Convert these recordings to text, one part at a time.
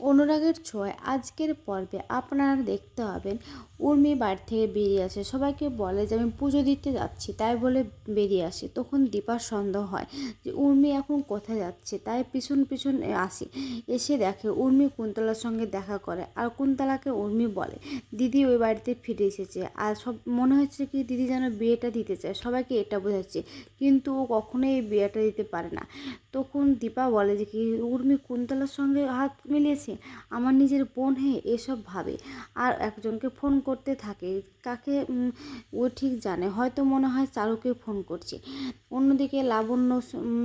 অনুরাগের ছোঁয়ায় আজকের পর্বে আপনারা দেখতে পাবেন উর্মি বাড়ি থেকে বেরিয়ে আসে। সবাইকে বলে যে, আমি পুজো দিতে যাচ্ছি। তাই বলে বেরিয়ে আসে। তখন দীপার সন্দেহ হয় যে, উর্মি এখন কোথায় যাচ্ছে? তাই পিছন পিছন আসে। এসে দেখে উর্মি কুন্তলার সঙ্গে দেখা করে আর কুন্তলাকে উর্মি বলে, দিদি ওই বাড়িতে ফিরে এসেছে। আর সব, মনে হচ্ছে কি দিদি যেন বিয়েটা দিতে চায়। সবাইকে এটা বোঝাচ্ছে। কিন্তু ও কখনোই এই বিয়েটা দিতে পারে না। তখন দীপা বলে যে, কি উর্মি কুন্তলার সঙ্গে হাত মিলিয়েছে? আমার নিজের বোন হয়ে এসব ভাবে। আর একজনকে ফোন করতে থাকে, কাকে ও ঠিক জানে। হয়তো মনে হয় চারুকে ফোন করছে। অন্যদিকে লাবণ্য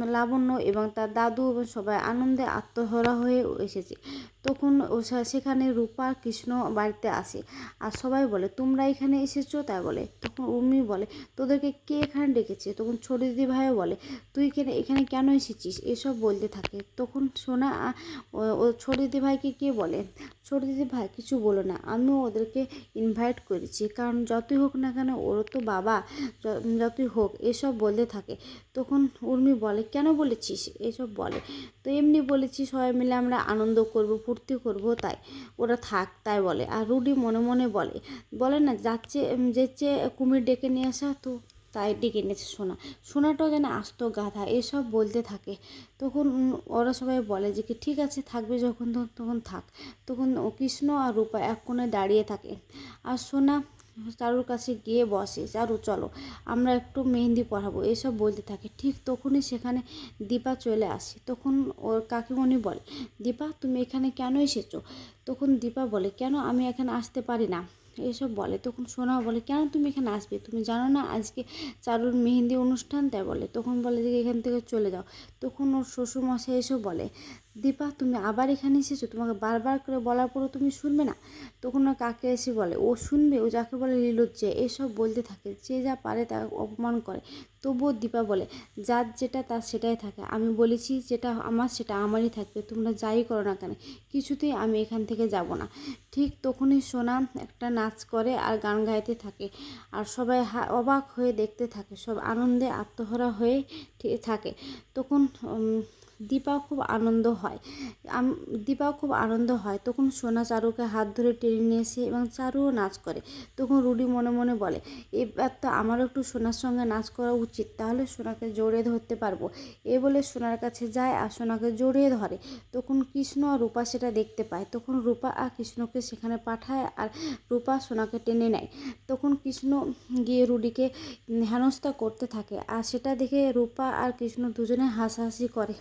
লাবণ্য এবং তার দাদু এবং সবাই আনন্দে আত্মহরা হয়ে এসেছে। তখন সেখানে রূপা, কৃষ্ণ বাড়িতে আসে। আর সবাই বলে, তোমরা এখানে এসেছ? তাই বলে। তখন উর্মি বলে, তোদেরকে কে এখানে ডেকেছে? তখন ছোট দিদি ভাইও বলে, তুই কেন, এখানে কেন এসেছিস? এসব বলতে থাকে। তখন সোনা ও- ছোট দিদি ভাইকে কে বলে? ছোট দিদি ভাই, কিছু বলো না। আমিও ওদেরকে ইনভাইট করেছি। কারণ যতই হোক না কেন ওর তো বাবা যতই হোক, এসব বলতে থাকে। তখন উর্মি বলে, কেন বলেছিস? এসব বলে। তো এমনি বলেছি, সবাই মিলে আমরা আনন্দ করব, ফুর্তি করব, তাই। ওরা থাক, তাই বলে। আর রুডি মনে মনে বলে বলে না, যাচ্ছে যেচ্ছে কুমির ডেকে নিয়ে আসা তো। তাই ডেকে এনেছে সোনা। সোনাটাও যেন আস্ত গাধা, এসব বলতে থাকে। তখন ওরা সবাই বলে যে, কি, ঠিক আছে, থাকবে যখন, তখন থাক। তখন কৃষ্ণ আর রূপা এক কোণে দাঁড়িয়ে থাকে। আর সোনা চারুর কাছে গিয়ে বসে, চারু, চলো, আমরা একটু মেহেন্দি পড়াবো এসব বলতে থাকে। ঠিক তখনই সেখানে দীপা চলে আসে। তখন ওর কাকিমণি বলে, দীপা, তুমি এখানে কেন এসেছ? তখন দীপা বলে, কেন আমি এখানে আসতে পারি না? এসব বলে, তখন সোনা বলে, কেন তুমি এখানে আসবে? তুমি জানো না আজকে চারুর মেহেন্দি অনুষ্ঠান? তাই বলে, তখন বলে যে এখান থেকে চলে যাও। তখন ওর শ্বশুরমশাই এসব বলে দীপা, তুমি আবার এখানে এসেছ? তোমাকে বারবার করে বলার পরও তুমি শুনবে না। তখন ওর কাকে এসে বলে? ও শুনবে, ও যাকে বলে লিলজ্জে এসব বলতে থাকে। যে যা পারে তা অপমান করে। তবুও দীপা বলে, যার যেটা তার সেটাই থাকে। আমি বলেছি যেটা আমার, সেটা আমারই থাকবে। তোমরা যাই করো না কেন? কিছুতেই আমি এখান থেকে যাব না। ঠিক তখনই সোনা একটা নাচ করে আর গান গাইতে থাকে। আর সবাই অবাক হয়ে দেখতে থাকে। সব আনন্দে আত্মহরা হয়ে থাকে। তখন উম, দীপা খুব আনন্দ হয়। দীপাও খুব আনন্দ হয়। তখন সোনা চারুকে হাত ধরে টেনে নিয়ে এসে এবং চারুও নাচ করে। তখন রুডি মনে মনে বলে এবার তো আমারও একটু সোনার সঙ্গে নাচ করা উচিত তাহলে সোনাকে জড়িয়ে ধরতে পারব। এ বলে সোনার কাছে যায় আর সোনাকে জড়িয়ে ধরে। তখন কৃষ্ণ আর রূপা সেটা দেখতে পায়। তখন রূপা আর কৃষ্ণকে সেখানে পাঠায় আর রূপা সোনাকে টেনে নেয়। তখন কৃষ্ণ গিয়ে রুডিকে হেনস্থা করতে থাকে আর সেটা দেখে রূপা আর কৃষ্ণ দুজনে হাসাহাসি করে।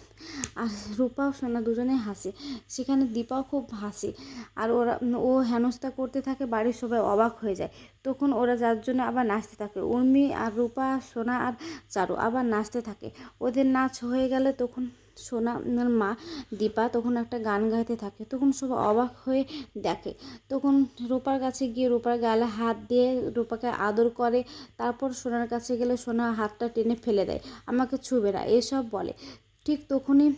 আর রূপা ও সোনা দুজনে হাসে। সেখানে দীপাও খুব হাসে। আর ওরা, ও হেনস্থা করতে থাকে, বাড়ির সবাই অবাক হয়ে যায়। তখন ওরা যার জন্য আবার নাচতে থাকে। উর্মি আর রূপা, সোনা আর চারু আবার নাচতে থাকে। ওদের নাচ হয়ে গেলে তখন সোনা মা, দীপা তখন একটা গান গাইতে থাকে। তখন সবাই অবাক হয়ে দেখে। তখন রূপার কাছে গিয়ে রূপার গালে হাত দিয়ে রূপাকে আদর করে। তারপর সোনার কাছে গেলে সোনা হাতটা টেনে ফেলে দেয়। আমাকে ছুবে না, এসব বলে। ঠিক তখনই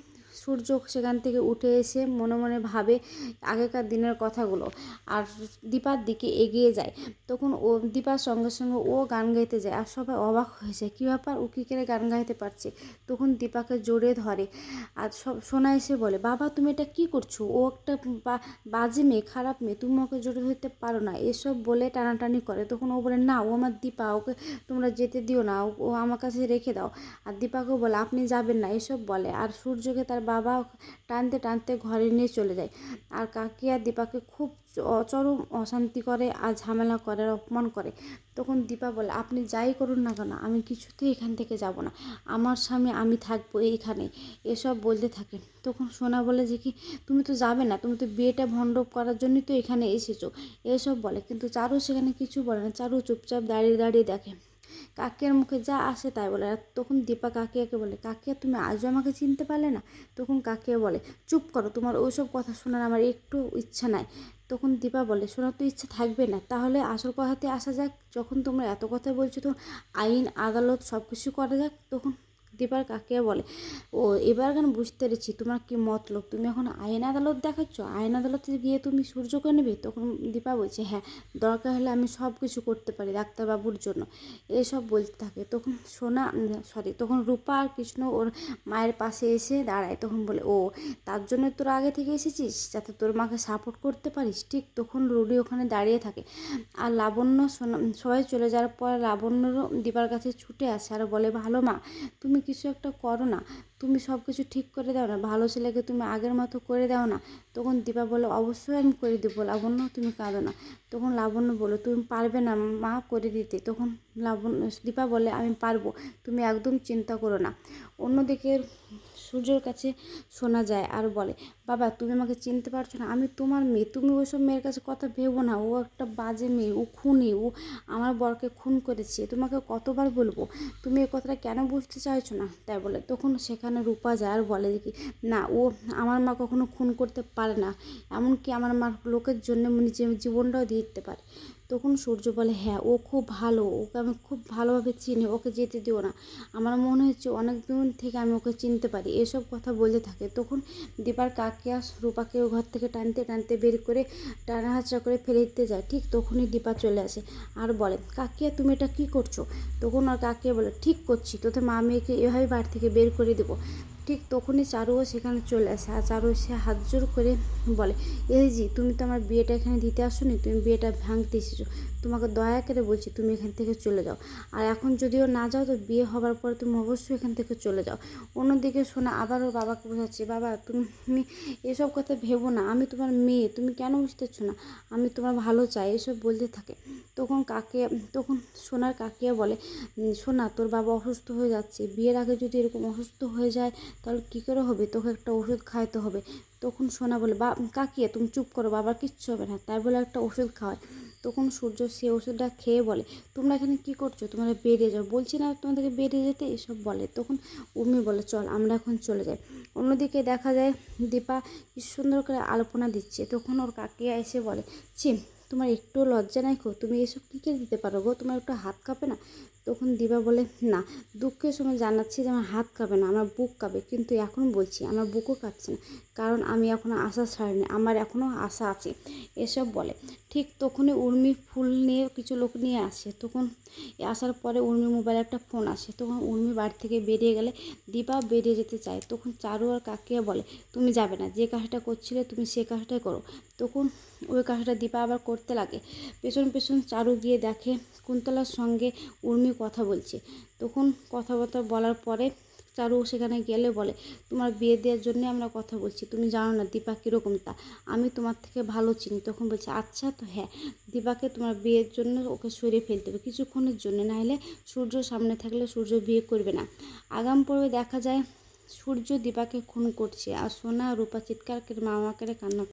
সূর্য সেখান থেকে উঠে এসে মনে মনে ভাবে আগেকার দিনের কথাগুলো। আর দীপার দিকে এগিয়ে যায়। তখন ও, দীপার সঙ্গে সঙ্গে ও গান গাইতে যায়। আর সবাই অবাক হয়ে যায়, কী ব্যাপার? ও কী করে গান গাইতে পারছে? তখন দীপাকে জোরে ধরে। আর সব, সোনা এসে বলে, বাবা, তুমি এটা কি করছ? ও একটা বাজে মেয়ে, খারাপ মেয়ে। তুমি ওকে জোরে ধরতে পারো না। এসব বলে টানাটানি করে। তখন ও বলে, না, ও আমার দীপা। ওকে তোমরা যেতে দিও না। ও- ও আমার কাছে রেখে দাও। আর দীপাকেও বলে, আপনি যাবেন না। এসব বলে। আর সূর্যকে তার বাবা টানতে টানতে ঘরে নিয়ে চলে যায়। আর কাকি আর দীপাকে খুব চ- চরম অশান্তি করে আর ঝামেলা করে অপমান করে। তখন দীপা বলে, আপনি যাই করুন না কেন, আমি কিছুতেই এখান থেকে যাব না। আমার স্বামী, আমি থাকব এইখানে এসব বলতে থাকে। তখন সোনা বলে যে কি, তুমি তো যাবে না, তুমি তো বিয়েটা ভণ্ডপ করার জন্যই তো এখানে এসেছ। এসব বলে, কিন্তু চারু সেখানে কিছু বলে না। চারু চুপচাপ দাঁড়িয়ে দাঁড়িয়ে দেখে। কাকিয়ার মুখে যা আসে তাই বলে। আর তখন দীপা কাকিয়াকে বলে? কাকিয়া তুমি আজও আমাকে চিনতে পারলে না? তখন কাকিয়া বলে? চুপ করো, তোমার ওইসব কথা শোনার আমার একটু ইচ্ছা নাই। তখন দীপা বলে শোনার তো ইচ্ছা থাকবে না। তাহলে আসল কথাতে আসা যাক। যখন তোমরা এত কথা বলছো তো আইন, আদালত সব কিছু করা যাক। তখন দীপার কাকে বলে? ও, এবার কেন বুঝতে পেরেছি, তোমার কি মতলব? তুমি এখন আইন আদালত দেখাচ্ছ? আইন আদালতে গিয়ে তুমি সূর্যকে নেবে? তখন দীপা বলছে হ্যাঁ দরকার হলে আমি সব কিছু করতে পারি ডাক্তারবাবুর জন্য। এসব বলতে থাকে। তখন সোনা, সরি, তখন রূপা আর কৃষ্ণ ওর মায়ের পাশে এসে দাঁড়ায়। তখন বলে, ও, তার জন্য তোর আগে থেকে এসেছিস যাতে তোর মাকে সাপোর্ট করতে পারিস? ঠিক তখন রুডি ওখানে দাঁড়িয়ে থাকে। আর লাবণ্য, সোনা, সবাই চলে যাওয়ার পর লাবণ্যরও দীপার কাছে ছুটে আসে আর বলে, ভালো মা, তুমি কিছু একটা করো না। তুমি সব কিছু ঠিক করে দাও না। ভালো ছেলেকে তুমি আগের মতো করে দাও না। তখন দীপা বলো অবশ্যই আমি করে দেবো। লাবণ্য, তুমি কাঁদো না। তখন লাবণ্য বলো তুমি পারবে না মা করে দিতে। তখন লাবণ্য, দীপা বলে আমি পারব। তুমি একদম চিন্তা করো না। অন্যদিকে সূর্যর কাছে শোনা যায় আর বলে, বাবা, তুমি আমাকে চিনতে পারছ না, আমি তোমার মেয়ে, তুমি ওইসব মেয়ের কাছে কথা ভেবো না, ও একটা বাজে মেয়ে, ও খুনি, ও আমার বরকে খুন করেছে, তোমাকে কতবার বলব? তুমি এ কথাটা কেন বুঝতে চাইছো না? তাই বলে, তখন সেখানে রূপা যায় আর বলে কি না, ও আমার মা কখনো খুন করতে পারে না, এমনকি আমার মা লোকের জন্য নিজের জীবনটাও দিয়ে দিতে পারে। তখন সূর্য বলে হ্যাঁ ও খুব ভালো, ওকে আমি খুব ভালোভাবে চিনি, ওকে যেতে দিও না। আমার মনে হচ্ছে অনেক দিন থেকে আমি ওকে চিনতে পারি। এসব কথা বলতে থাকে। তখন দীপার কাকিয়া রূপাকে ও ঘর থেকে টানতে টানতে বের করে টানা হাঁচড়া করে ফেলে দিতে যায়। ঠিক তখনই দীপা চলে আসে আর বলে, কাকিয়া, তুমি এটা কী করছ? তখন আর কাকিয়া বলে, ঠিক করছি, তোদের মা মেয়েকে এভাবে বাড়ি থেকে বের করে দেবো। ঠিক তখনই চারুও সেখানে চলে আসে আর চারু সে হাত জোর করে বলে, এই জি তুমি তো আমার বিয়েটা এখানে দিতে আসোনি, তুমি বিয়েটা ভাঙতে এসেছ। তোমাকে দয়া করে বলছি তুমি এখান থেকে চলে যাও। আর এখন যদিও না যাও, তো বিয়ে হবার পরে তুমি অবশ্যই এখান থেকে চলে যাও। অন্যদিকে শোনা আবারও বাবাকে বোঝাচ্ছে, বাবা, তুমি এসব কথা ভেবো না, আমি তোমার মেয়ে, তুমি কেন বুঝতেছো না? আমি তোমার ভালো চাই, এসব বলতে থাকে। তখন কাকে, তখন সোনার কাকিয়া বলে সোনা, তোর বাবা অসুস্থ হয়ে যাচ্ছে, বিয়ের আগে যদি এরকম অসুস্থ হয়ে যায় তাহলে কী করে হবে? তোকে একটা ওষুধ খাইতে হবে। তখন সোনা বলে বা কাকিয়া তুমি চুপ করো, বাবার কিচ্ছু হবে না। তাই বলে একটা ওষুধ খাওয়ায়। তখন সূর্য সে ওষুধটা খেয়ে বলে, তোমরা এখানে কী করছ? তোমরা বেরিয়ে যাও। বলছি, না, তোমাদেরকে বেরিয়ে যেতে এসব বলে। তখন উমি বলে, চল, আমরা এখন চলে যাই। অন্যদিকে দেখা যায় দীপা কি সুন্দর করে আলপনা দিচ্ছে। তখন ওর কাকিয়া এসে বলে, ছি তোমার একটুও লজ্জা নাই খো তুমি এসব কী কে দিতে পারো গো? তোমার একটু হাত কাঁপে না? তখন দিবা বলে, না, দুঃখের সময় জানাচ্ছি যে আমার হাত কাঁপে না, আমার বুক কাঁপে। কিন্তু এখন বলছি, আমার বুকও কাঁপছে না। কারণ আমি এখনও আশা ছাড়িনি, আমার এখনও আশা আছে। এসব বলে। ঠিক তখনই উর্মি ফুল নিয়ে কিছু লোক নিয়ে আসে। তখন আসার পরে উর্মি মোবাইলে একটা ফোন আসে। তখন উর্মি বাড়ি থেকে বেরিয়ে গেলে দীপা বেরিয়ে যেতে চায়। তখন চারু আর কাকিয়া বলে, তুমি যাবে না, যে কাজটা করছিলে তুমি সে কাজটাই করো। তখন ওই কাজটা দীপা আবার করতে লাগে। পেছন পেছন চারু গিয়ে দেখে, কুন্তলার সঙ্গে উর্মি কথা বলছে। তখন কথাবার্তা বলার পরে চারু সেখানে গেলে বলে, তোমার বিয়ে দেওয়ার জন্য আমরা কথা বলছি, তুমি জানো না দীপা কীরকম তা? আমি তোমার থেকে ভালো চিনি। তখন বলছে আচ্ছা তো হ্যাঁ দীপাকে তোমার বিয়ের জন্য ওকে সরিয়ে ফেলতে হবে। কিছুক্ষণের জন্য না হলে সূর্য সামনে থাকলে সূর্য বিয়ে করবে না। আগাম পর্বে দেখা যায়, সূর্য দীপাকে খুন করছে আর সোনা রূপা চিৎকার করে মামাকে কান্না